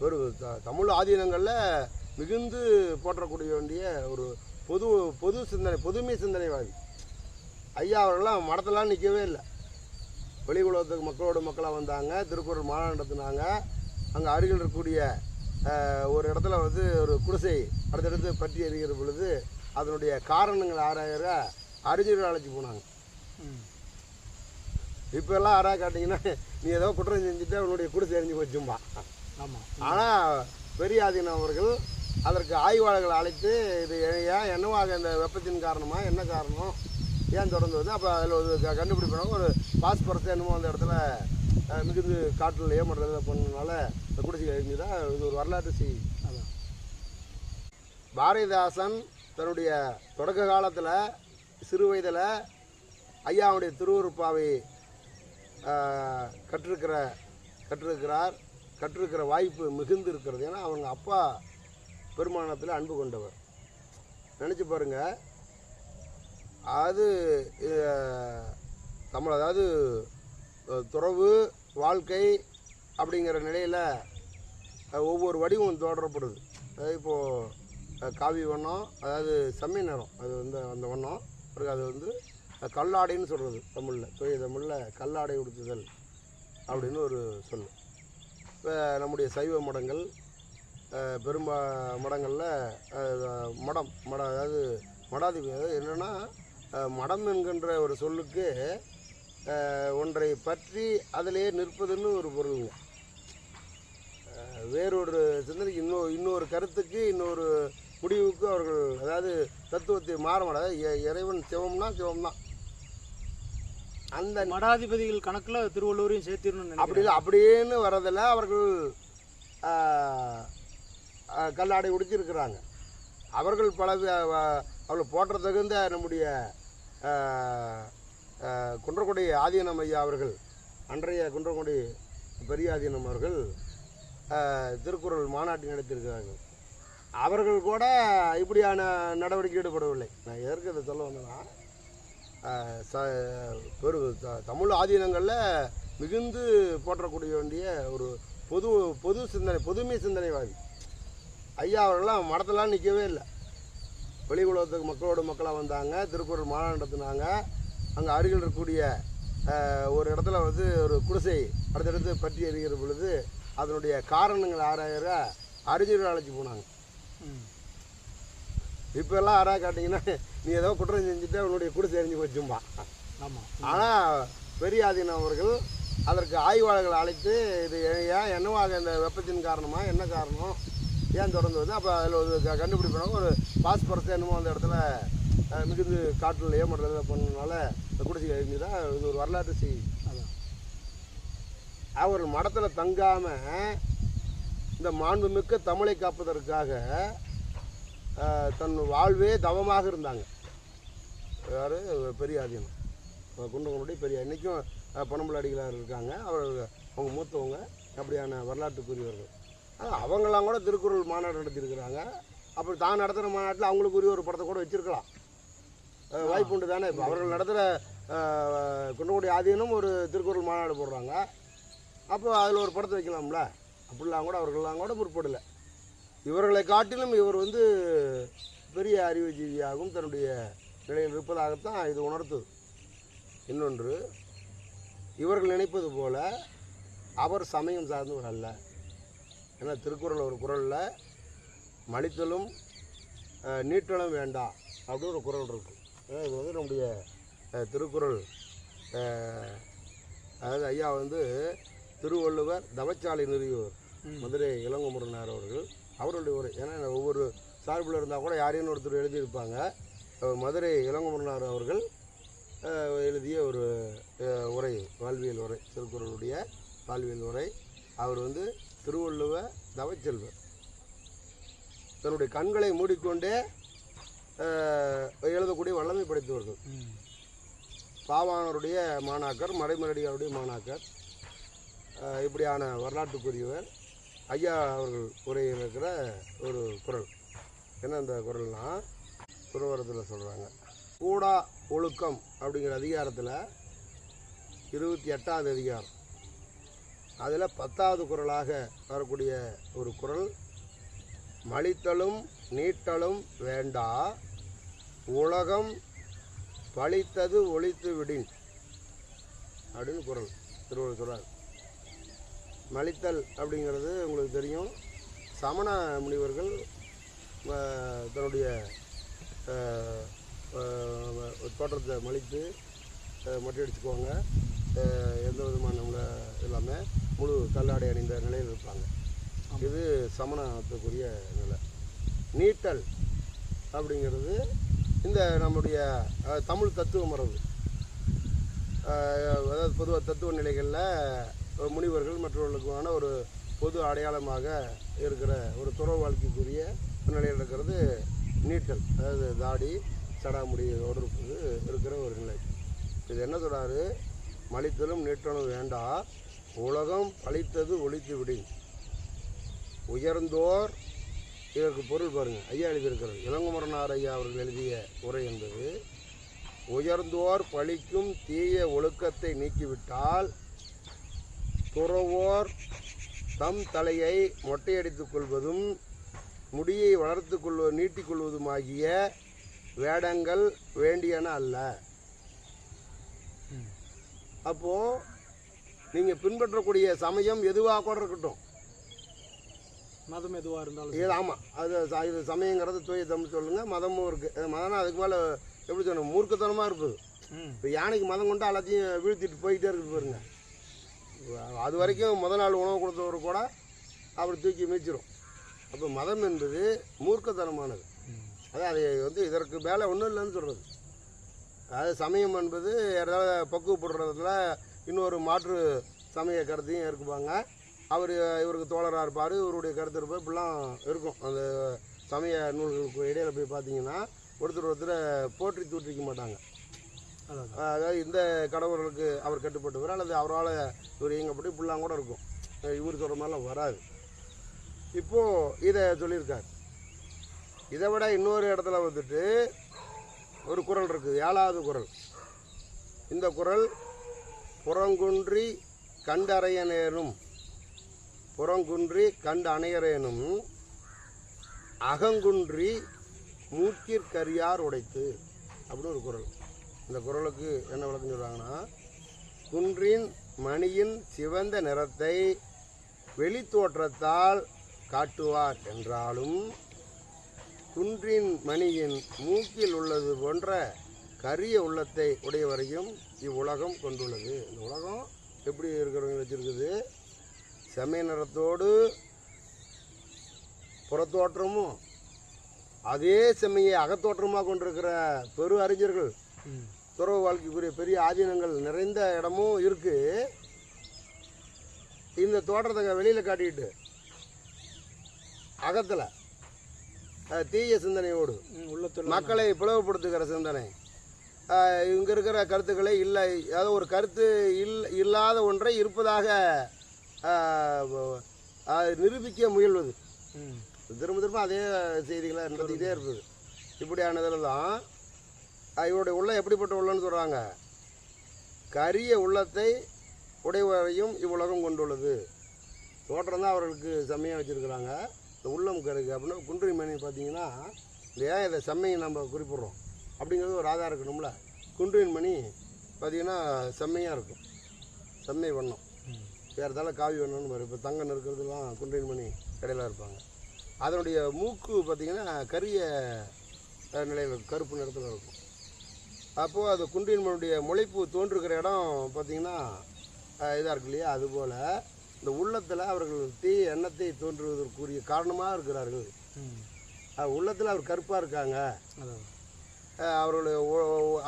ஒரு த- தமிழ் ஆதீனங்களில் மிகுந்து போற்றக்கூடிய வேண்டிய ஒரு பொது பொது சிந்தனை பொதுமை சிந்தனைவாதி. ஐயா அவர்கள்லாம் மடத்தெல்லாம் நிற்கவே இல்லை. வெளி உலகத்துக்கு மக்களோட மக்களாக வந்தாங்க திருக்குறள் மாநாடு நடத்துனாங்க. அங்கே அருகில் இருக்கக்கூடிய ஒரு இடத்துல வந்து ஒரு குடிசை அடுத்தடுத்து பற்றி எறிகிற பொழுது அதனுடைய காரணங்கள் ஆராயிர அறிஞர்கள் அழைச்சி போனாங்க. இப்போ எல்லாம் யாராவது காட்டிங்கன்னா நீ ஏதோ குற்றம் செஞ்சுட்டு அவனுடைய குடிசை எரிஞ்சு போச்சும்பா. ஆமாம் ஆனால் பெரியாதீனம் அவர்கள் அதற்கு ஆய்வாளர்கள் அழைத்து இது ஏன் என்னவாக இந்த வெப்பத்தின் காரணமா என்ன காரணம் ஏன் தொடர்ந்து வந்து அப்போ அதில் ஒரு கண்டுபிடிப்பாங்க. ஒரு பாஸ்பரஸ் என்னமோ அந்த இடத்துல மிகுந்து காற்றில் ஏமாறுதல் பண்ணனால இந்த குடிசை எரிஞ்சு தான் இது ஒரு வரலாற்று செய்தி. பாரதிதாசன் தன்னுடைய தொடக்க காலத்தில் சிறு வயதில் ஐயாவுடைய திருவுருப்பாவை கற்றிருக்கிற கற்றிருக்கிறார். கற்றிருக்கிற வாய்ப்பு மிகுந்து இருக்கிறது ஏன்னா அவங்க அப்பா பெருமானத்தில் அன்பு கொண்டவர். நினச்சி பாருங்க. அது தமிழ் அதாவது துறவு வாழ்க்கை அப்படிங்கிற நிலையில் ஒவ்வொரு வடிவம் தொடரப்படுது. அதாவது இப்போது காவி வண்ணம் அதாவது செம்மை நிறம். அது வந்து அந்த வண்ணம். பிறகு அது வந்து கல்லாடைன்னு சொல்கிறது தமிழில். தூய தமிழில் கல்லாடை உடுத்துதல் அப்படின்னு ஒரு சொல் இப்போ நம்முடைய சைவ மடங்கள் அஹ் பெரும்பா மடங்களில் மடம் மடம் மட அதாவது மடாதிபதி அதாவது என்னென்னா மடம் என்கின்ற ஒரு சொல்லுக்கு ஒன்றை பற்றி அதிலே நிற்பதுன்னு ஒரு பொருளுங்க. வேறொரு சிந்தனைக்கு இன்னொரு இன்னொரு கருத்துக்கு இன்னொரு முடிவுக்கு அவர்கள் அதாவது தத்துவத்தை மாற மாட்டாது இறைவன் சிவம்னா சிவம்தான். அந்த மடாதிபதிகள் கணக்கில் திருவள்ளூரையும் சேர்த்திடணும்னு அப்படி அப்படின்னு வர்றதில் அவர்கள் கல்லாடை உடுத்திருக்கிறாங்க அவர்கள் பல அவர்கள் போற்ற தகுந்த நம்முடைய குன்றக்குடி ஆதீனம் ஐயா அவர்கள் அன்றைய குன்றக்குடி பெரிய ஆதீனம் அவர்கள் திருக்குறள் மாநாட்டை நடத்தியிருக்கிறார்கள். அவர்கள் கூட இப்படியான நடவடிக்கை ஈடுபடவில்லை. நான் எதற்கு இதை சொல்ல வந்தேன்னா ச பெரு த- தமிழ் ஆதீனங்களில் மிகுந்து போற்றக்கூடிய வேண்டிய ஒரு பொது பொது சிந்தனை பொதுமை சிந்தனைவாதி. ஐயா அவர்கள்லாம் மடத்தெல்லாம் நிற்கவே இல்லை. வெளி உலகத்துக்கு மக்களோட மக்களாக வந்தாங்க திருக்குறள் மாநாடு நடத்துனாங்க. அங்கே அருகில் இருக்கக்கூடிய ஒரு இடத்துல வந்து ஒரு குடிசை அடுத்தடுத்து பற்றி எறிகிற பொழுது அதனுடைய காரணங்கள் ஆராயிர அறிஞர்கள் அழைச்சி போனாங்க. இப்போ எல்லாம் யாராவது காட்டிங்கன்னா நீ ஏதோ குற்றம் செஞ்சுட்டு அவனுடைய குடிசை எரிஞ்சு போச்சும்பா ஆமாம் ஆனால் பெரியாதீனம் அவர்கள் அதற்கு ஆய்வாளர்கள் அழைத்து இது ஏன் என்னவாக இந்த வெப்பத்தின் காரணமா என்ன காரணம் ஏன் தொடர்ந்து வந்து அப்போ அதில் ஒரு கண்டுபிடிப்பாங்க ஒரு பாஸ்பரஸ் என்னமோ அந்த இடத்துல மிகுந்து காற்றில் ஏமாறுதல் பண்ணனால இந்த குடிசை எரிஞ்சு தான் இது ஒரு வரலாற்று செய்தி. அவர் மடத்தில் தங்காமல் இந்த மாண்புமிக்க தமிழை காப்பதற்காக தன் வாழ்வே தவமாக இருந்தாங்க. யார்? பெரியாதீனம் குண்டகனுடைய பெரிய இன்றைக்கும் பணம்பல அடிகளார் இருக்காங்க. அவர் அவங்க மூத்தவங்க அப்படியான வரலாற்றுக்குரியவர்கள். ஆனால் அவங்களாம் கூட திருக்குறள் மாநாடு நடத்தியிருக்கிறாங்க. அப்புறம் தான் நடத்துகிற மாநாட்டில் அவங்களுக்குரிய ஒரு படத்தை கூட வச்சுருக்கலாம். வாய்ப்பு உண்டு தானே இப்போ? அவர்கள் நடத்துகிற குண்டகுடி ஆதீனம் ஒரு திருக்குறள் மாநாடு போடுறாங்க. அப்போ அதில் ஒரு படத்தை வைக்கலாம்ல? அப்படிலாம் கூட அவர்கள்லாம் கூட முற்படலை. இவர்களை காட்டிலும் இவர் வந்து பெரிய அறிவுஜீவியாகவும் தன்னுடைய நிலையில் இருப்பதாகத்தான் இது உணர்த்துது. இன்னொன்று இவர்கள் நினைப்பது போல அவர் சமயம் சார்ந்தவர் அல்ல. ஏன்னா திருக்குறள் ஒரு குறளில் மலித்தலும் நீட்டலும் வேண்டாம் அப்படின்னு ஒரு குறள் இருக்கு. ஏன்னா இது வந்து நம்முடைய திருக்குறள் அதாவது ஐயா வந்து திருவள்ளுவர் தவச்சாலை நிறுவியவர். மதுரை இளங்குமரனார் அவர்கள். அவருடைய உரை ஏன்னா ஒவ்வொரு சார்பில் இருந்தால் கூட யாரையும் ஒருத்தர் எழுதியிருப்பாங்க. மதுரை இளங்குமரனார் அவர்கள் எழுதிய ஒரு உரை வாழ்வியல் உரை திருக்குறளுடைய வாழ்வியல் உரை. அவர் வந்து திருவள்ளுவ தவச்செல்வர். தன்னுடைய கண்களை மூடிக்கொண்டே எழுதக்கூடிய வல்லமை படைத்தவர்கள். ம். பாவாணருடைய மாணாக்கர் மறைமலடியாருடைய மாணாக்கர் இப்படியான வரலாற்றுக்குரியவர். ஐயா அவர்கள் உரையில் இருக்கிற ஒரு குறள் என்ன அந்த குறள்னா துறவரத்தில் சொல்கிறாங்க கூடா ஒழுக்கம் அப்படிங்கிற அதிகாரத்தில் இருபத்தி எட்டாவது அதிகாரம். அதில் பத்தாவது குரலாக வரக்கூடிய ஒரு குரல் மலித்தலும் நீட்டலும் வேண்டா உலகம் பழித்தது ஒழித்து விடின் அப்படின்னு குரல். திருவள்ளுவர் சொல்கிறார் மலித்தல் அப்படிங்கிறது உங்களுக்கு தெரியும். சமண முனிவர்கள் தன்னுடைய தோற்றத்தை மலித்து அஹ், மொட்டை அடிச்சுக்குவாங்க. எந்த விதமான நம்மள இல்லாமல் முழு கல்லாடை அணிந்த நிலையில் இருப்பாங்க. இது சமணத்துக்குரிய நிலை. நீட்டல் அப்படிங்கிறது இந்த நம்முடைய தமிழ் தத்துவ மரபு. அதாவது பொதுவாக தத்துவ நிலைகளில் முனிவர்கள் மற்றவர்களுக்கான ஒரு பொது அடையாளமாக இருக்கிற ஒரு துறவு வாழ்க்கைக்குரிய நிலையில் இருக்கிறது நீட்டல் அதாவது தாடி சடாமுடியோடு இருப்பது இருக்கிற ஒரு நிலை. இது என்ன சொல்கிறாரு மலித்தலும் நீட்டலும் வேண்டா உலகம் பழித்தது ஒழித்து விடு உயர்ந்தோர் இதற்கு பொருள் பாருங்கள் ஐயா எழுதியிருக்கிறார். இளங்குமரனார் ஐயா அவர்கள் எழுதிய உரை என்பது உயர்ந்தோர் பழிக்கும் தீய ஒழுக்கத்தை நீக்கிவிட்டால் துறவோர் தம் தலையை மொட்டையடித்துக் கொள்வதும் முடியை வளர்த்து கொள்வ நீட்டிக் கொள்வதுமாகிய வேடங்கள் வேண்டியன அல்ல. ம். அப்போ நீங்க பின்பற்றக்கூடிய சமயம் எதுவாக கூட இருக்கட்டும். மதம் எதுவாக இருந்தாலும் இது ஆமாம் அது இது சமயங்கிறது தூய தமிழ் சொல்லுங்க. மதமும் இருக்குது மதம்னா அதுக்கு மேலே எப்படி சொல்லணும் மூர்க்கத்தனமாக இருப்பது. இப்போ யானைக்கு மதம் கொண்டு எல்லாத்தையும் வீழ்த்திட்டு போயிட்டே இருக்குது பாருங்க. அது வரைக்கும் முத நாள் உணவு கொடுத்தவர் கூட அவர் தூக்கி மீச்சிரும் அப்போ மதம் என்பது மூர்க்கத்தனமானது. ம். அதான் அது வந்து இதற்கு மேலே ஒன்றும் இல்லைன்னு சொல்கிறது அதாவது சமயம் என்பது யாராவது பக்குவப்படுறதுல இன்னொரு மாற்று சமய கருத்தையும் இருக்குப்பாங்க அவர் இவருக்கு தோழராக இருப்பார் இவருடைய கருத்து இருப்பார் இப்படிலாம் இருக்கும். அந்த சமய நூல்களுக்கு இடையில போய் பார்த்தீங்கன்னா ஒருத்தர் ஒருத்தரை போற்றி தூற்றிக்க மாட்டாங்க. அதாவது இந்த கடவுளுக்கு அவர் கட்டுப்பட்டவர் அல்லது அவரால் இவர் இயங்கப்பட்டு இப்படிலாம் கூட இருக்கும். இவர் சொல்கிற மாதிரிலாம் வராது. இப்போது இதை சொல்லியிருக்கார். இதை விட இன்னொரு இடத்துல வந்துட்டு ஒரு குறள் இருக்குது ஏழாவது குறள் இந்த குறள் புறங்குன்றி கண்டறையனேனும் புறங்குன்றி கண்டு அணையரேனும் அகங்குன்றி மூக்கிற்கரியார் உடைத்து அப்படின்னு ஒரு குறள் இந்த குறளுக்கு என்ன விளக்கம் சொல்கிறாங்கன்னா குன்றின் மணியின் சிவந்த நிறத்தை வெளித்தோற்றத்தால் காட்டுவார் என்றாலும் குன்றின் மணியின் மூக்கில் உள்ளது போன்ற கரிய உள்ளத்தை உடையவரையும் இவ்வுலகம் கொண்டுள்ளது. இந்த உலகம் எப்படி இருக்கிறவங்க வச்சுருக்குது? செம்மை நிறத்தோடு புறத்தோற்றமும் அதே செம்மையை அகத்தோற்றமாக கொண்டிருக்கிற பெரு அறிஞர்கள். துறவு வாழ்க்கைக்குரிய பெரிய ஆதீனங்கள் நிறைந்த இடமும் இருக்கு. இந்த தோற்றத்தை வெளியில் காட்டிட்டு அகத்தில் தீய சிந்தனையோடு மக்களை பிளவுபடுத்துகிற சிந்தனை. இங்க இருக்கிற கருத்துக்களை இல்லை. அதாவது ஒரு கருத்து இல் இல்லாத ஒன்றை இருப்பதாக நிரூபிக்க முயல்வது. திரும்ப திரும்ப அதே செய்திகளை நடத்திக்கிட்டே இருக்குது இப்படியானதில் தான் இவருடைய உள்ளம் எப்படிப்பட்ட உள்ளம்னு சொல்கிறாங்க கரிய உள்ளத்தை உடையவரையும் இவ்வுலகம் கொண்டுள்ளது. தோற்றம் தான் அவர்களுக்கு செம்மையாக வச்சுருக்குறாங்க. இந்த உள்ளம் கருக்கு அப்படின்னா குன்றி மணி பார்த்தீங்கன்னா ஏன் இதை செம்மையை நம்ம குறிப்பிட்றோம்? அப்படிங்கிறது ஒரு ஆதாரம் இருக்கணும்ல. குன்றின் மணி பார்த்தீங்கன்னா செம்மையாக இருக்கும். செம்மை வண்ணம். வேறு தலை காவி வண்ணம்னு வரும். இப்போ தங்கம் இருக்கிறதுலாம் குன்றின் மணி இடையில இருப்பாங்க. அதனுடைய மூக்கு பார்த்திங்கன்னா கரிய நிலையில் கருப்பு நிறத்தில் இருக்கும். அப்போது அது குன்றின்மனுடைய முளைப்பு தோன்றுகிற இடம் பார்த்தீங்கன்னா இதாக இருக்கு இல்லையா? அதுபோல் இந்த உள்ளத்தில் அவர்கள் தீ எண்ணத்தை தோன்றுவதற்குரிய காரணமாக இருக்கிறார்கள். உள்ளத்தில் அவர் கருப்பாக இருக்காங்க. அதான் அவர்களுடைய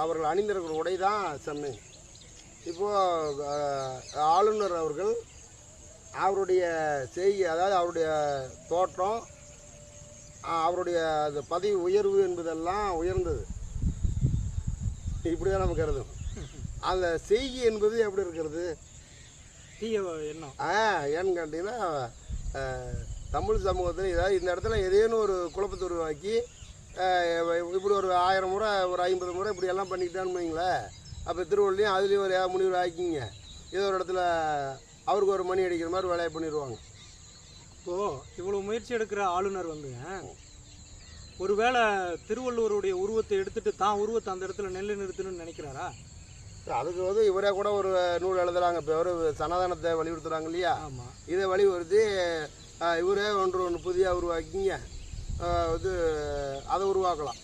அவர்கள் அணிந்திருக்கிற உடை தான் செம்மை இப்போது ஆளுநர் அவர்கள் அவருடைய செய்கை அதாவது அவருடைய தோற்றம் அவருடைய அந்த பதவி உயர்வு என்பதெல்லாம் உயர்ந்தது. இப்படி தான் நம்ம கருதும். அந்த செய்கை என்பது எப்படி இருக்கிறது? தீய எண்ணம். ஆ ஏன்னு கேட்டிங்கன்னா தமிழ் சமூகத்தில் ஏதாவது இந்த இடத்துல ஏதேனும் ஒரு குழப்பத்தை உருவாக்கி இப்படி ஒரு ஆயிரம் முறை ஒரு ஐம்பது முறை இப்படி எல்லாம் பண்ணிக்கிட்டான்னு வைங்களேன். அப்போ திருவள்ளியும் அதுலேயும் ஒரு முனிவர் ஆக்கிங்க. ஏதோ ஒரு இடத்துல அவருக்கு ஒரு மணி அடிக்கிற மாதிரி வேலையை பண்ணிடுவாங்க. இப்போ இவ்வளவு முயற்சி எடுக்கிற ஆளுநர் வந்துங்க. ஒருவேளை திருவள்ளுவருடைய உருவத்தை எடுத்துட்டு தான் உருவத்தை அந்த இடத்துல நெல்லு நிறுத்தணும்னு நினைக்கிறாரா? அதுக்கு வந்து இவரே கூட ஒரு நூல் எழுதுறாங்க. இப்போ ஒரு சனாதனத்தை வலியுறுத்துறாங்க இல்லையா? ஆமா. இதை வலியுறுத்தி இவரே ஒன்று ஒன்று புதிய உருவாக்கிங்க. இது அதை உருவாக்கலாம்.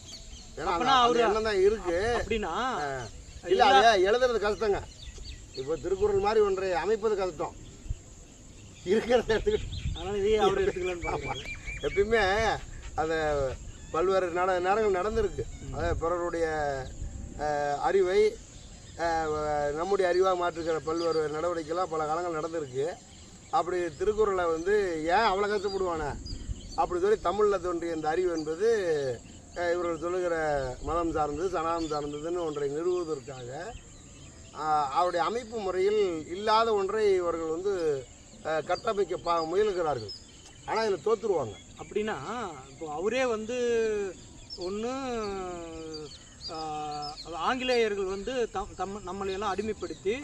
ஏன்னா அவரு- எண்ணம் தான் இருக்கு. அப்படின்னா இல்லை அதை எழுதுறது கஷ்டங்க. இப்போ திருக்குறள் மாதிரி ஒன்றை அமைப்பது கஷ்டம். இருக்கிறத எடுத்துக்கிட்டு அதனால இதையே அவர் எடுத்துக்கலான்னு எப்பயுமே அதை பல்வேறு நட நேரங்கள் நடந்திருக்கு. அதாவது பிறருடைய அறிவை நம்முடைய அறிவாக மாற்றுக்கிற பல்வேறு நடவடிக்கைலாம் பல காலங்கள் நடந்திருக்கு. அப்படி திருக்குறளை வந்து ஏன் அவ்வளோ கஷ்டப்படுவானே? அப்படி சொல்லி தமிழில் தோன்றிய இந்த அறிவு என்பது இவர்கள் சொல்லுகிற மதம் சார்ந்தது சனாதனம் சார்ந்ததுன்னு ஒன்றை நிறுவுவதற்காக அவருடைய அமைப்பு முறையில் இல்லாத ஒன்றை இவர்கள் வந்து கட்டமைக்க பா முயலுகிறார்கள். ஆனால் இதில் தோற்றுருவாங்க அப்படின்னா இப்போ அவரே வந்து ஒன்று ஆங்கிலேயர்கள் வந்து தம் தம் நம்மளையெல்லாம் அடிமைப்படுத்தி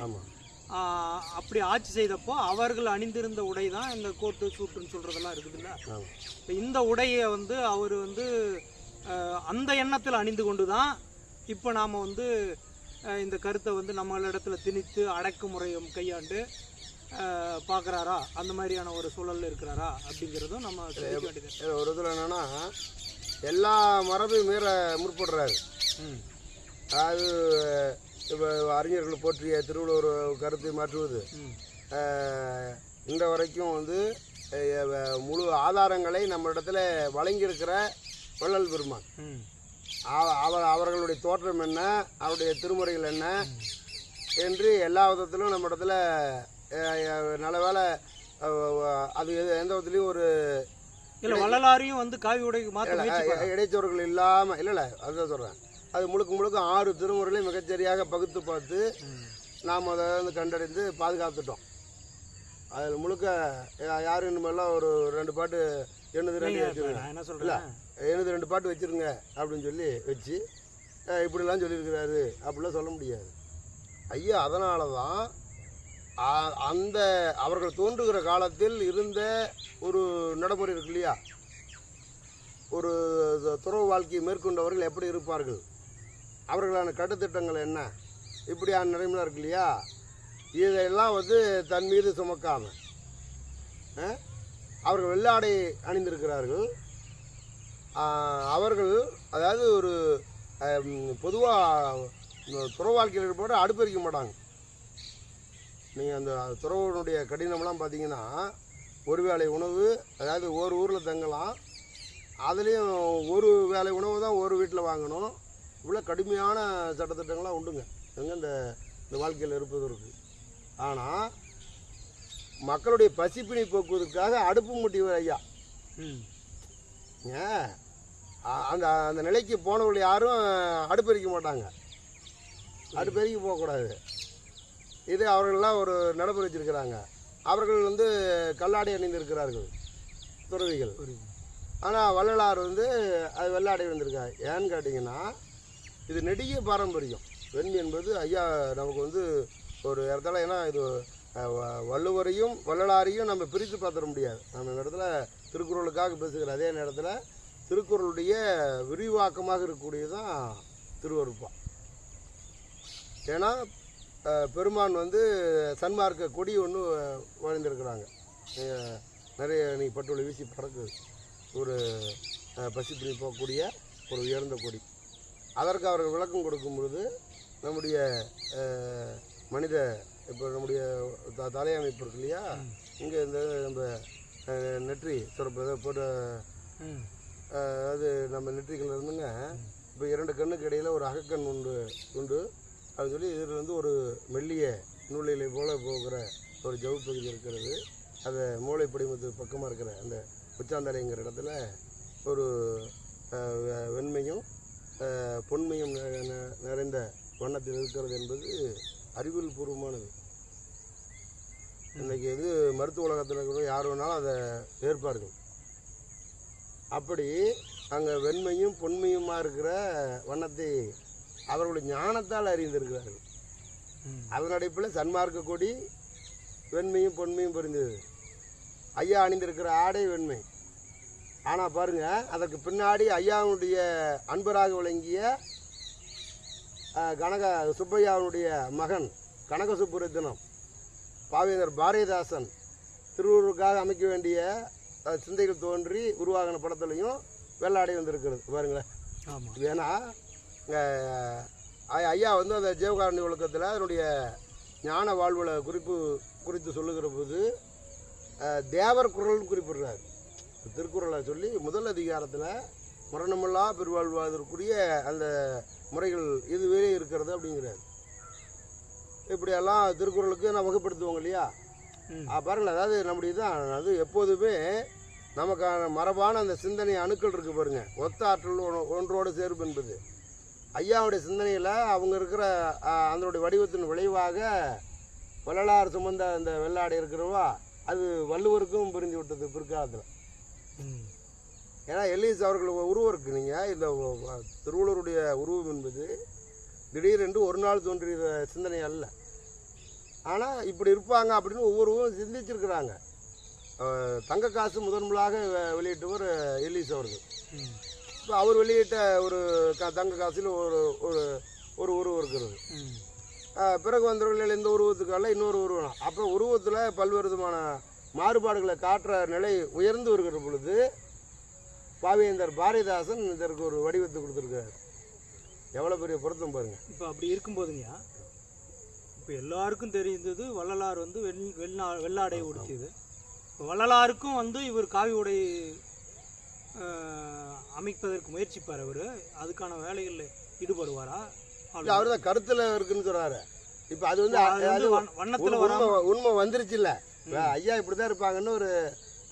அப்படி ஆட்சி செய்தப்போ அவர்கள் அணிந்திருந்த உடை தான் இந்த கோட்டு சூட்டுன்னு சொல்கிறதெல்லாம் இருக்குதுல்ல? இப்போ இந்த உடையை வந்து அவர் வந்து அந்த எண்ணத்தில் அணிந்து கொண்டு தான் இப்போ நாம் வந்து இந்த கருத்தை வந்து நம்மளிடத்துல திணித்து அடக்குமுறையும் கையாண்டு பார்க்குறாரா? அந்த மாதிரியான ஒரு சூழல்ல இருக்கிறாரா? அப்படிங்கிறதும் நம்ம தெரிவிக்க வேண்டியது. ஒரு இதில் என்னன்னா எல்லா மரபையும் மீற முற்படுறாரு. அதாவது இப்போ அறிஞர்கள் போற்றிய திருவள்ளுவர் கருத்தை மாற்றுவது. இன்ற வரைக்கும் வந்து முழு ஆதாரங்களை நம்ம இடத்துல வழங்கியிருக்கிற வள்ளல் பெருமான். அவர் அவர்களுடைய தோற்றம் என்ன? அவருடைய திருமுறைகள் என்ன? என்று எல்லா விதத்திலும் நம்ம இடத்துல நல்ல அஹ், அது எது- எந்த விதத்துலையும் ஒரு இல்ல வள்ளலாரையும் வந்து காவி உடைக்கு மாற்ற. இடைச்சொற்கள் இல்லாமல் இல்லை இல்லை அதுதான் சொல்கிறேன் அது முழுக்க முழுக்க ஆறு திருமுறைகளை மிகச்சரியாக பகுத்து பார்த்து. நாம் அதை வந்து கண்டறிந்து பாதுகாத்துட்டோம் அதில் முழுக்க யாரும் இனிமேலாம் ஒரு ரெண்டு பாட்டு எண்ணுது ரெண்டு வச்சுருங்க என்ன சொல்றேன் எண்ணுது ரெண்டு பாட்டு வச்சுருங்க அப்படின்னு சொல்லி வச்சு இப்படிலாம் சொல்லியிருக்கிறாரு அப்படிலாம் சொல்ல முடியாது ஐயா அதனால தான் அந்த அவர்கள் தோன்றுகிற காலத்தில் இருந்த ஒரு நடைமுறை இருக்கு இல்லையா? ஒரு துறவு வாழ்க்கையை மேற்கொண்டவர்கள் எப்படி இருப்பார்கள்? அவர்களான கட்டுத்திட்டங்கள் என்ன? இப்படியான நடைமுறை இருக்கு இல்லையா? இதையெல்லாம் வந்து தன் மீது சுமக்காமல் அவர்கள் வெள்ளாடை அணிந்திருக்கிறார்கள். அவர்கள் அதாவது ஒரு பொதுவாக துறவு வாழ்க்கையில் இருப்போட அடுப்பறிக்க மாட்டாங்க. நீங்கள் அந்த துறவனுடைய கடினம்லாம் பார்த்தீங்கன்னா ஒரு வேளை உணவு அதாவது ஒரு ஊரில் தங்கலாம் அதுலேயும் ஒரு வேளை உணவு தான் ஒரு வீட்டில் வாங்கணும். இவ்வளோ கடுமையான சட்டத்திட்டங்கள்லாம் உண்டுங்க. எங்க இந்த இந்த வாழ்க்கையில் இருப்பதற்கு ஆனால் மக்களுடைய பசிப்பிணி போக்குவதற்காக அடுப்பு மூட்டியவர் ஐயா. ஏன் அ- அந்த அந்த நிலைக்கு போனவர்கள் யாரும் அடுப்பெரிக்க மாட்டாங்க. அடுப்பெருக்கி போகக்கூடாது. இது அவர்கள்லாம் ஒரு நடைமுறை வச்சிருக்கிறாங்க. அவர்கள் வந்து கல்லாடை அணிந்திருக்கிறார்கள் துறவிகள். ஆனால் வள்ளலார் வந்து அது வெள்ளாடை வந்திருக்காரு ஏன்னு கேட்டிங்கன்னா இது நெடிய பாரம்பரியம். வெண்மை என்பது ஐயா நமக்கு வந்து ஒரு இடத்துல ஏன்னா இது வ- வள்ளுவரையும் வள்ளலாரையும் நம்ம பிரித்து பார்த்துட முடியாது. நம்ம இடத்துல திருக்குறளுக்காக பேசுகிற அதே நேரத்தில் திருக்குறளுடைய விரிவாக்கமாக இருக்கக்கூடியதான் திருவருப்பா. ஏன்னா பெருமான் வந்து சன்மார்க்க கொடி ஒன்று வாழ்ந்திருக்கிறாங்க நிறைய நீ பட்டுள்ள வீசி பறக்குது ஒரு அஹ், பசிப்பிணி போகக்கூடிய ஒரு உயர்ந்த கொடி. அதற்கு அவர்கள் விளக்கம் கொடுக்கும் பொழுது நம்முடைய மனித இப்போ நம்முடைய த தலையமைப்பு இருக்கு இல்லையா? இங்கே இந்த நம்ம நெற்றி சுரப்பு போட்டு அதாவது நம்ம நெற்றிகள் இருந்துங்க. இப்போ இரண்டு கண்ணுக்கு இடையில ஒரு அகக்கண் உண்டு உண்டு. அப்படின்னு சொல்லி இதில் வந்து ஒரு மெல்லிய நூலிலை போல போகிற ஒரு ஜவு பகுதி இருக்கிறது. அதை மூளை படிமத்து பக்கமாக இருக்கிற அந்த உச்சாந்தலைங்கிற இடத்துல ஒரு வெண்மையும் பொன்மையும் நிறைந்த வண்ணத்தில் இருக்கிறது என்பது அறிவியல் பூர்வமானது. இன்றைக்கி வந்து மருத்துவ உலகத்தில் இருக்கிற யார் வேணாலும் அதை ஏற்பார்கள். அப்படி அங்கே வெண்மையும் பொன்மையுமாக இருக்கிற வண்ணத்தை அவர்களுடைய ஞானத்தால் அறிந்திருக்கிறார்கள். ம் அதன் அடிப்பில் சன்மார்க்க கொடி வெண்மையும் பொன்மையும் பொருந்தது. ஐயா அணிந்திருக்கிற ஆடை வெண்மை. ஆனால் பாருங்க அதற்கு பின்னாடி ஐயாவுடைய அன்பராக விளங்கிய கனக சுப்பையாவுடைய மகன் கனக சுப்புரத்தினம் பாவேந்தர் பாரதிதாசன் திருவள்ளுவருக்காக அமைக்க வேண்டிய சிந்தைகள் தோன்றி உருவாகின படத்துலையும் வெள்ளாடை வந்திருக்கிறது. பாருங்களேன். ஏன்னா ஐயா வந்து அந்த ஜீவகாரணி ஒழுக்கத்தில் அதனுடைய ஞான வாழ்வுல குறிப்பு குறித்து சொல்லுகிற போது தேவர் குரல் குறிப்பிடுறார். திருக்குறளை சொல்லி முதல் அதிகாரத்தில் மரணமில்லா பெருவாழ்வதற்குரிய அந்த முறைகள் இதுவே இருக்கிறது அப்படிங்கிறார். இப்படியெல்லாம் திருக்குறளுக்கு நான் வகுப்படுத்துவோங்க இல்லையா? பாருங்களேன் அதாவது நம்முடைய தான் அது எப்போதுமே நமக்கான மரபான அந்த சிந்தனை அணுக்கள் இருக்கு பாருங்க. ஒத்த ஆற்றல் ஒன்று- ஒன்றோடு சேர்ப்பு என்பது. ஐயாவுடைய சிந்தனையில் அவங்க இருக்கிற அதனுடைய வடிவத்தின் விளைவாக வள்ளலார் சுமந்த அந்த வெள்ளாடை இருக்கிறவா அது வள்ளுவருக்கும் புரிஞ்சு விட்டது பிற்காலத்தில். ஏன்னா எலிஸ் அவர்கள் உருவம் இருக்கு நீங்கள் இந்த திருவள்ளுவருடைய உருவம் என்பது திடீரென்று ஒரு நாள் தோன்றிய சிந்தனை அல்ல. ஆனால் இப்படி இருப்பாங்க அப்படின்னு ஒவ்வொருவரும் சிந்திச்சிருக்கிறாங்க. தங்க காசு முதன்முதலாக வெளியிட்டவர் எலிஸ் அவர்கள். இப்போ அவர் வெளியிட்ட ஒரு க தங்க காசில் ஒரு ஒரு ஒரு உருவம் இருக்கிறது. பிறகு வந்தவர்கள் இந்த உருவத்துக்கால இன்னொரு உருவம். அப்போ உருவத்தில் பல்வேறு விதமான மாறுபாடுகளை காட்டுற நிலை உயர்ந்து வருகிற பொழுது பாவேந்தர் பாரதிதாசன் இதற்கு ஒரு வடிவத்தை கொடுத்துருக்காரு. எவ்வளோ பெரிய பொருத்தம் பாருங்க. இப்போ அப்படி இருக்கும்போதுங்கய்யா இப்போ எல்லாருக்கும் தெரிந்தது வள்ளலார் வந்து வெள் வெள்ளா வெள்ளாடை உடுத்தியது. வள்ளலாருக்கும் வந்து இவர் காவி உடை அமைப்பதற்கு முயற்சிப்பார் அவர். அதுக்கான வேலைகளில் ஈடுபடுவாரா? அவர் தான் கருத்தில் இருக்குன்னு சொல்கிறாரு இப்போ அது வந்து வண்ணத்துல உண்மை வந்துருச்சு இல்லை ஐயா இப்படி தான் இருப்பாங்கன்னு ஒரு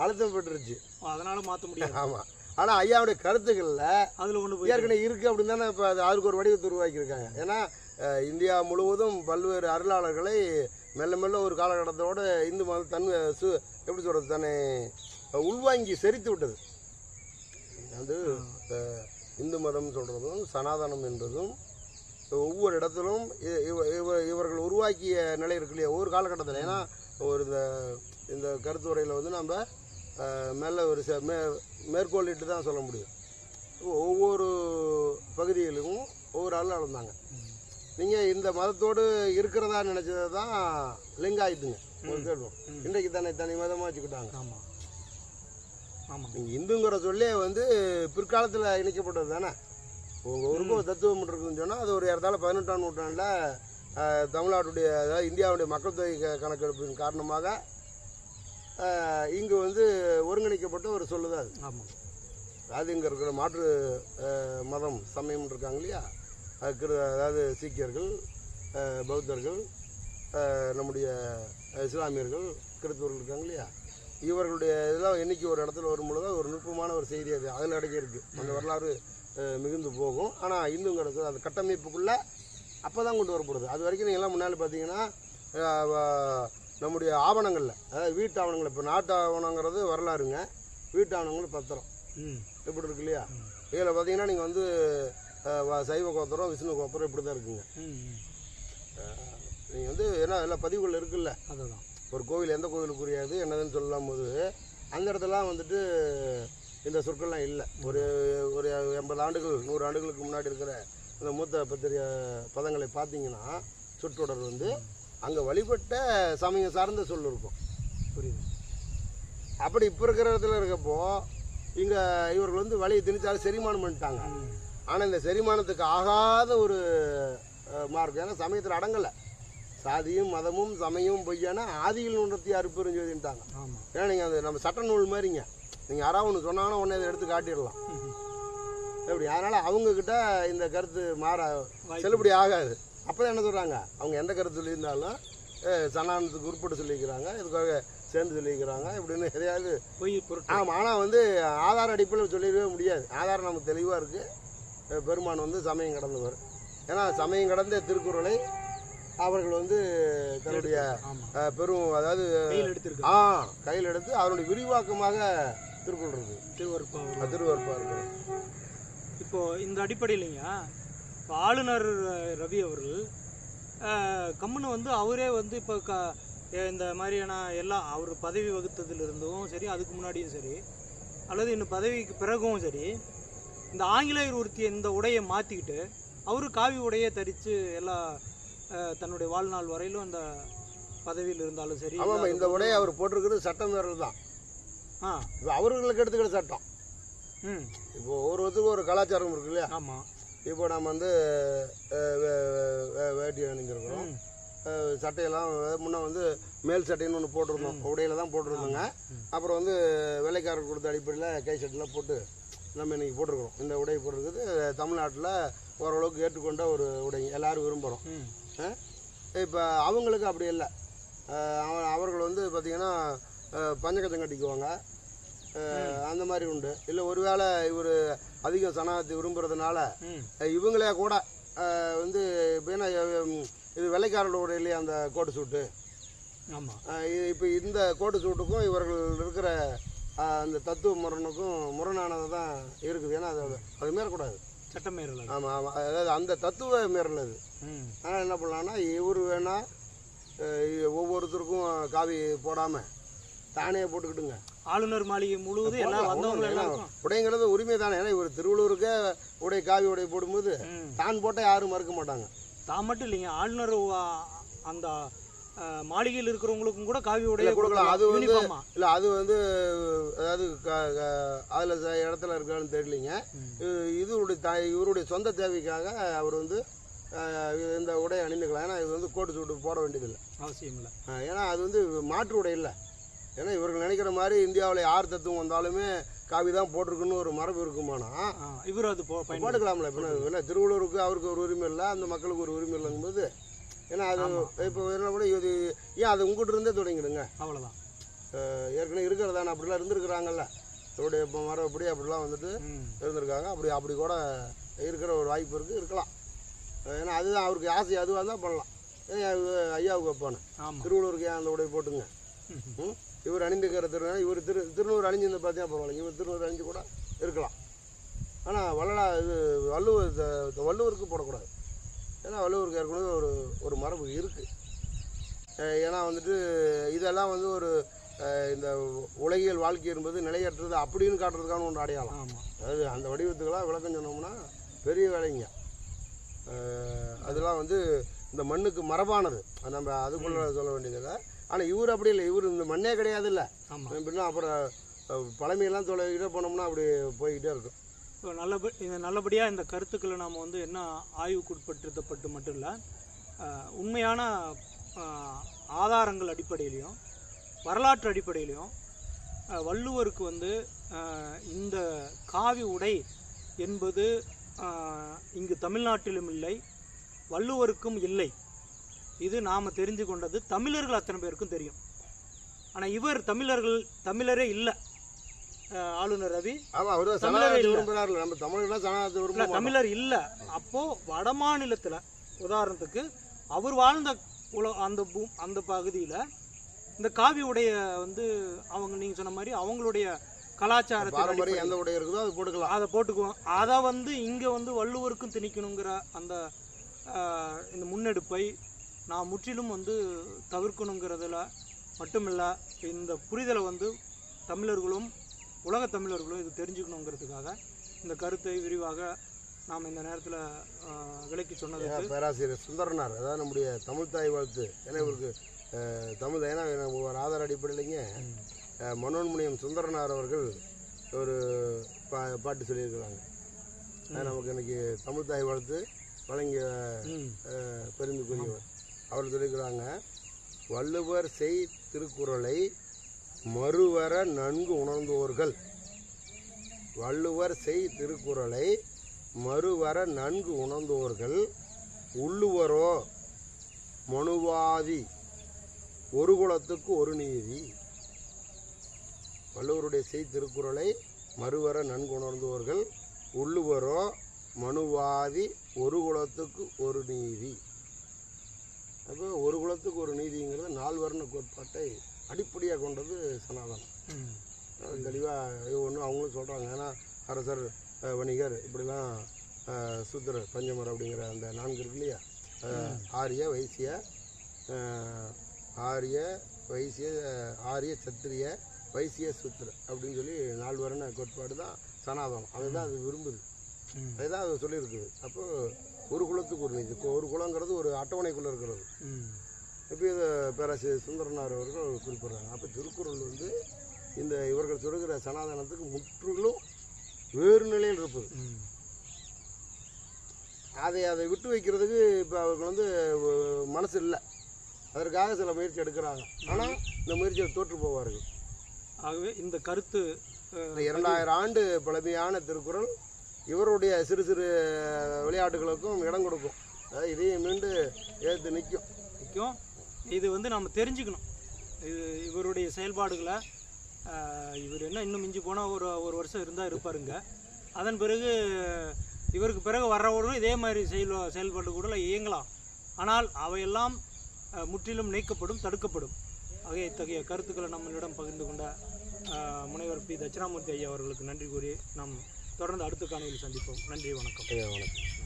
அழுத்தம் பெற்றுருச்சு அதனால மாற்ற முடியாது. ஆமாம் ஆனால் ஐயாவுடைய கருத்துக்களில் அதில் ஒன்று ஏற்கனவே இருக்குது அப்படின்னு தானே இப்போ அது அதுக்கு ஒரு வடிவத்தை உருவாக்கியிருக்காங்க. ஏன்னா இந்தியா முழுவதும் பல்வேறு அருளாளர்களை மெல்ல மெல்ல ஒரு காலகட்டத்தோட இந்து மதம் தன் சு எப்படி சொல்கிறது தன்னை உள்வாங்கி செறித்து விட்டது. அஹ், இந்து மதம் சொல்கிறதும் சனாதனம் என்பதும் ஒவ்வொரு இடத்திலும் இவ- இவ- இவர்கள் உருவாக்கிய நிலை இருக்கு இல்லையா? ஒவ்வொரு காலகட்டத்தில். ஏன்னா ஒரு இந்த இந்த கருத்துரையில் வந்து நம்ம மேல ஒரு ச- மே மேற்கோளிட்டு தான் சொல்ல முடியும். ஒவ்வொரு பகுதிகளிலும் ஒவ்வொரு ஆள் இருந்தாங்க நீங்கள் இந்த மதத்தோடு இருக்கிறதா நினச்சது தான் லிங்காயிட்டுங்க ஒரு கேள்வம் இன்றைக்கு தானே தனி மதமாக வச்சுக்கிட்டாங்க. ஆமாம் நீங்கள் இந்துங்கிற சொல்லே வந்து பிற்காலத்தில் இணைக்கப்பட்டது தானே? உங்கள் ஊருக்கு ஒரு தத்துவம் இருக்குன்னு சொன்னால் அது ஒரு ஏறத்தாழ பதினெட்டாம் நூற்றாண்டில் தமிழ்நாட்டுடைய அதாவது இந்தியாவுடைய மக்கள் தொகை கணக்கெடுப்பின் காரணமாக இங்கு வந்து ஒருங்கிணைக்கப்பட்ட ஒரு சொல்லுது அது. ஆமாம் அதாவது இங்கே இருக்கிற மாற்று மதம் சமயம் இருக்காங்க இல்லையா? அது கிரு அதாவது சீக்கியர்கள் பௌத்தர்கள் நம்முடைய இஸ்லாமியர்கள் கிறிஸ்தவர்கள் இருக்காங்க இல்லையா? இவர்களுடைய இதெல்லாம் என்னைக்கு ஒரு இடத்துல வரும்பொழுது ஒரு நுட்பமான ஒரு செய்தி அது. அதில் அடங்கி இருக்குது அந்த வரலாறு மிகுந்து போகும். ஆனால் இந்துங்கிறது அந்த கட்டமைப்புக்குள்ளே அப்போ தான் கொண்டு வரப்படுது. அது வரைக்கும் நீங்கள் எல்லாம் முன்னாடி பார்த்தீங்கன்னா நம்முடைய ஆவணங்களில் அதாவது வீட்டு ஆவணங்கள் இப்போ நாட்டு ஆவணங்கிறது வரலாறுங்க. வீட்டு ஆவணங்கள் பத்திரம். இப்படி இருக்கு இல்லையா? இதில் பார்த்தீங்கன்னா நீங்கள் வந்து சைவ கோத்திரம் விஷ்ணு கோத்திரம் இப்படி தான் இருக்குங்க. நீங்கள் வந்து என்ன எல்லா பதிவுகள் இருக்குல்ல? அதுதான். ஒரு கோவில் எந்த கோவிலுக்குரியது என்னதுன்னு சொல்லலாம் போது அந்த இடத்துலலாம் வந்துட்டு இந்த சொற்கள்லாம் இல்லை. ஒரு ஒரு எண்பது ஆண்டுகள் நூறு ஆண்டுகளுக்கு முன்னாடி இருக்கிற இந்த மூத்த பத்திரிகை பதங்களை பார்த்தீங்கன்னா சொற்றொடர் வந்து அங்கே வழிபட்ட சமயம் சார்ந்த சொல் இருக்கும். புரியுது? அப்படி இப்போ இருக்கிற இடத்துல இருக்கப்போ இங்கே இவர்கள் வந்து வழியை திணிச்சாலும் செரிமானம் பண்ணிட்டாங்க. ஆனால் இந்த செரிமானத்துக்கு ஆகாத ஒரு மார்க்கம் ஏன்னா சமயத்தில் அடங்கலை. சாதியும் மதமும் சமயமும் பொய்யான ஆதியில் உணர்த்தி அறுப்பெருஞ்சோதின்ட்டாங்க ஆமாம் ஏன்னா நீங்கள் அந்த நம்ம சட்ட நூல் மாதிரிங்க. நீங்கள் யாராவது ஒன்று சொன்னாங்கன்னா உடனே இதை எடுத்து காட்டிடலாம். எப்படி? அதனால் அவங்கக்கிட்ட இந்த கருத்து மாற செல்லுபடி ஆகாது. அப்போ என்ன சொல்கிறாங்க அவங்க எந்த கருத்து சொல்லியிருந்தாலும் அஹ், சனாதனத்துக்கு உட்பட்டு சொல்லிக்கிறாங்க இதுக்காக சேர்ந்து சொல்லிக்கிறாங்க இப்படின்னு எதையாவது பொய் ஆமாம் ஆனால் வந்து ஆதார அடிப்படையில் சொல்லிடவே முடியாது. ஆதாரம் நமக்கு தெளிவாக இருக்குது பெருமான் வந்து சமயம் கடந்தவர். ஏன்னா சமயம் கடந்த திருக்குறளை அவர்கள் வந்து தன்னுடைய பெரும் அதாவது கையில் ஆ கையில் எடுத்து அதனுடைய விரிவாக்கமாக திருக்குறள் இருக்குது. திருவருப்பா திருவருப்பாக இருக்கிறது இப்போ இந்த அடிப்படையிலைங்க இப்போ ஆளுநர் ரவி அவர்கள் கம்முன்னு வந்து அவரே வந்து இப்போ க இந்த மாதிரியான எல்லா அவர் பதவி வகுத்ததிலிருந்தும் சரி அதுக்கு முன்னாடியும் சரி அல்லது இன்னும் பதவிக்கு பிறகும் சரி இந்த ஆங்கிலேயர் உடுத்திய இந்த உடையை மாற்றிக்கிட்டு அவரு காவி உடையை தரித்து எல்லா தன்னுடைய வாழ்நாள் வரையிலும் அந்த பதவியில் இருந்தாலும் சரி ஆமாம் இந்த உடையை அவர் போட்டிருக்கிறது சட்டம் மீறல் தான். ஆ. இப்போ அவர்களுக்கு எடுத்துக்கிற சட்டம். ம். இப்போ ஒவ்வொருத்தருக்கும் ஒரு கலாச்சாரம் இருக்கு இல்லையா? ஆமாம் இப்போ நம்ம வந்து வேட்டி அணிஞ்சிருக்கிறோம். சட்டையெல்லாம் முன்னே வந்து மேல் சட்டைன்னு ஒன்று போட்டிருந்தோம். உடையில தான் போட்டிருந்தோங்க. அப்புறம் வந்து வெள்ளைக்காரர் கொடுத்த அடிப்படையில் கை சட்டெல்லாம் போட்டு நம்ம இன்னைக்கு போட்டிருக்கிறோம். இந்த உடை போட்டிருக்குது. தமிழ்நாட்டில் ஓரளவுக்கு ஏற்றுக்கொண்ட ஒரு உடை. எல்லாரும் விரும்புகிறோம் இப்போ அவங்களுக்கு அப்படி இல்லை. அவ- அவர்கள் வந்து பார்த்திங்கன்னா பஞ்சகச்சம் கட்டிக்குவாங்க. அந்த மாதிரி உண்டு. இல்லை ஒருவேளை இவர் அதிகம் சனாத்தை அஹ், இவங்களே கூட வந்து இப்போ இது வெள்ளைக்காரரோட இல்லையா அந்த கோட்டு சூட்டு? ஆமாம் இப்போ இந்த கோட்டு சூட்டுக்கும் இவர்கள் இருக்கிற அந்த தத்துவ முரணுக்கும் முரணானது தான் இருக்குது. ஏன்னா அது அது மீறக்கூடாது. சட்டமேறல ஆமாம் ஆமாம் அதாவது அந்த தத்துவ மீறல் அது. அதனால் என்ன பண்ணலான்னா இவர் வேணா அஹ், ஒவ்வொருத்தருக்கும் காவி போடாமல் தானே போட்டுக்கிட்டுங்க. ஆளுநர் மாளிகை முழுவதும் எல்லாம் வந்தவங்க எல்லாருக்கும் உடைங்கிறது உரிமை தானே. ஏன்னா இவர் திருவள்ளூருக்கே உடை காவி உடை போடும்போது தான் போட்டால் யாரும் மறுக்க மாட்டாங்க. தான் மட்டும் இல்லைங்க ஆளுநர் அந்த மாளிகையில் இருக்கிறவங்களுக்கும் கூட காவி உடைய கொடுக்கலாம். அது வந்து- இல்லை அது வந்து அதாவது அதில் இடத்துல இருக்கான்னு தெரியலிங்க. த இவருடைய சொந்த தேவைக்காக அவர் வந்து இந்த உடை அணிந்துக்கலாம். ஏன்னா இது வந்து கோட்டு சூட்டு போட வேண்டியதில்லை. அவசியம் இல்லை. ஏன்னா அது வந்து மாற்று உடை இல்லை. ஏன்னா இவர்கள் நினைக்கிற மாதிரி இந்தியாவில் யார் தத்துவம் வந்தாலுமே காவி தான் போட்டிருக்குன்னு ஒரு மரபு இருக்குமானா? இவர் அது போட்டுக்கலாம்ல. இப்போ என்ன திருவள்ளூருக்கு அவருக்கு ஒரு உரிமை இல்லை அந்த மக்களுக்கு ஒரு உரிமை இல்லைங்கும்போது. ஏன்னா அது இப்போ என்ன கூட இது ஏன் அது உங்ககிட்ட இருந்தே தொடங்கிடுங்க? அவ்வளோதான் ஏற்கனவே இருக்கிறதான அப்படிலாம் இருந்திருக்கிறாங்கல்ல. இவருடைய இப்போ மரபப்படி அப்படிலாம் வந்துட்டு இருந்திருக்காங்க. அப்படி அப்படி கூட இருக்கிற ஒரு வாய்ப்பு இருக்குது இருக்கலாம். ஏன்னா அதுதான் அவருக்கு ஆசை அதுவாக இருந்தால் பண்ணலாம். ஐயாவுக்கு வைப்பானு? திருவள்ளூருக்கு ஏன் அந்த உடை போட்டுங்க? இவர் அணிந்துக்கிற திரு இவர் திரு திருநூறு அணிஞ்சிருந்த பார்த்தா பரவாயில்ல இவர் திருநூறு அணிஞ்சு கூட இருக்கலாம். ஆனால் வள்ளலா இது வள்ளுவர் வள்ளுவருக்கு போடக்கூடாது. ஏன்னா வள்ளுவருக்கு ஏற்கனவே ஒரு ஒரு மரபு இருக்குது ஏன்னா வந்துட்டு இதெல்லாம் வந்து ஒரு இந்த உலகியல் வாழ்க்கை என்பது நிலையற்றது அப்படின்னு காட்டுறதுக்கான ஒன்று அடையாளம். அதாவது அந்த வடிவத்துக்கெல்லாம் விளக்கம் சொன்னோம்னா பெரிய வேலைங்க. அதெல்லாம் வந்து இந்த மண்ணுக்கு மரபானது. நம்ம அதுக்குள்ள சொல்ல வேண்டியதில்லை. ஆனால் இவர் அப்படி இல்லை. இவர் இந்த மண்ணே கிடையாது இல்லை பின்ன அப்புறம் பழமையெல்லாம் தொலைகிட்டே போனோம்னா அப்படி போய்கிட்டே இருக்கும். இப்போ நல்லபடி இந்த நல்லபடியாக இந்த கருத்துக்களை நாம் வந்து என்ன ஆய்வுக்குட்படுத்தப்பட்டு மட்டும் இல்லை உண்மையான ஆதாரங்கள் அடிப்படையிலையும் வரலாற்று அடிப்படையிலையும் வள்ளுவருக்கு வந்து இந்த காவி உடை என்பது இங்கு தமிழ்நாட்டிலும் இல்லை வள்ளுவருக்கும் இல்லை. இது நாம் தெரிஞ்சு கொண்டது தமிழர்கள் அத்தனை பேருக்கும் தெரியும். ஆனால் இவர் தமிழர்கள் தமிழரே இல்லை. ஆளுநர் ரவி. தமிழரே. தமிழர் இல்ல. அப்போ வட மாநிலத்துல உதாரணத்துக்கு அவர் வாழ்ந்த உல அந்த பூ அந்த பகுதியில இந்த காவி உடைய வந்து அவங்க நீங்க சொன்ன மாதிரி அவங்களுடைய அடிப்படையில். எந்த உடை இருக்குதோ அது போட்டுக்கலாம். அதை போட்டுக்குவோம். அதை வந்து இங்க வந்து வள்ளுவருக்கும் திணிக்கணுங்கிற அந்த இந்த முன்னெடுப்பை நான் முற்றிலும் வந்து தவிர்க்கணுங்கிறதுல மட்டுமில்ல இந்த புரிதலை வந்து தமிழர்களும் உலக தமிழர்களும் இது தெரிஞ்சுக்கணுங்கிறதுக்காக இந்த கருத்தை விரிவாக நாம் இந்த நேரத்தில் விளக்கி சொன்னதுக்கு ஏன் பேராசிரியர் சுந்தரனார் அதாவது நம்முடைய தமிழ் தாய் வாழ்த்து. ஏன்னா இவருக்கு தமிழ் ஏன்னா ஒரு ஆதார அடிப்படையிலைங்க அஹ், மனோன்மணியம் சுந்தரனார் அவர்கள் ஒரு பா பாட்டு சொல்லியிருக்கிறாங்க. நமக்கு இன்னைக்கு தமிழ் தாய் வாழ்த்து வழங்கிய பெருமைக்குரியவர். அவர் சொல்லியிருக்கிறாங்க வள்ளுவர் செய் திருக்குறளை மறுவர நன்கு உணர்ந்தோர்கள். வள்ளுவர் செய் திருக்குறளை மறுவர நன்கு உணர்ந்தோர்கள். உள்ளுவரோ மனுவாதி ஒரு குலத்துக்கு ஒரு நீதி. வள்ளுவருடைய செய் திருக்குறளை மறுவர நன்கு உணர்ந்தோர்கள் உள்ளுவரோ மனுவாதி ஒரு குலத்துக்கு ஒரு நீதி. அப்போ ஒரு குலத்துக்கு ஒரு நீதிங்கிறது நால்வர்ண கோட்பாட்டை அடிப்படையாக கொண்டது சனாதனம். தெளிவாக ஒன்று அவங்களும் சொல்கிறாங்க ஏன்னா அரசர் வணிகர் இப்படிலாம் அஹ், சூத்திரர் பஞ்சமர் அப்படிங்கிற அந்த நான்கு இருக்கு இல்லையா? ஆரிய வைசிய ஆரிய வைசிய ஆரிய சத்திரிய வைசிய சுத்திர அப்படின்னு சொல்லி நால்வரண கோட்பாடு தான் சனாதனம். அதுதான் அது விரும்புது. அதுதான் அது சொல்லியிருக்குது. அப்போ ஒரு குலத்துக்கு ஒரு நீதி. ஒரு குலங்கிறது ஒரு அட்டவணைக்குள்ளே இருக்கிறது. இப்போ இதை பேராசிரியர் சுந்தரனார் அவர்கள் குறிப்பிடுறாங்க. அப்போ திருக்குறள் வந்து இந்த இவர்கள் சொல்கிற சனாதனத்துக்கு முற்றிலும் வேறு நிலையில் இருப்பது. அதை அதை விட்டு வைக்கிறதுக்கு இப்போ அவர்கள் வந்து மனசு இல்லை அதற்காக சில முயற்சி எடுக்கிறாங்க. ஆனால் இந்த முயற்சியில் தோற்று போவார்கள். ஆகவே இந்த கருத்து இரண்டாயிரம் ஆண்டு பழமையான திருக்குறள் இவருடைய சிறு சிறு விளையாட்டுகளுக்கும் இடம் கொடுக்கும். அதாவது இதையும் மீண்டு ஏற்று நிற்கும் முக்கியம் இது வந்து நம்ம தெரிஞ்சுக்கணும். இது இவருடைய செயல்பாடுகளை இவர் என்ன இன்னும் மிஞ்சி போனால் ஒரு ஒரு வருஷம் இருந்தால் இருப்பாருங்க. அதன் பிறகு இவருக்கு பிறகு வர்றவரும் இதே மாதிரி செயல் செயல்பாடு கூட இயங்கலாம். ஆனால் அவையெல்லாம் முற்றிலும் நீக்கப்படும் தடுக்கப்படும். ஆகிய இத்தகைய கருத்துக்களை நம்மளிடம் பகிர்ந்து கொண்ட முனைவர் பி. தட்சிணாமூர்த்தி ஐயா அவர்களுக்கு நன்றி கூறி நாம் தொடர்ந்து அடுத்த காணொலியில் சந்திப்போம். நன்றி வணக்கம். ஐயா வணக்கம்.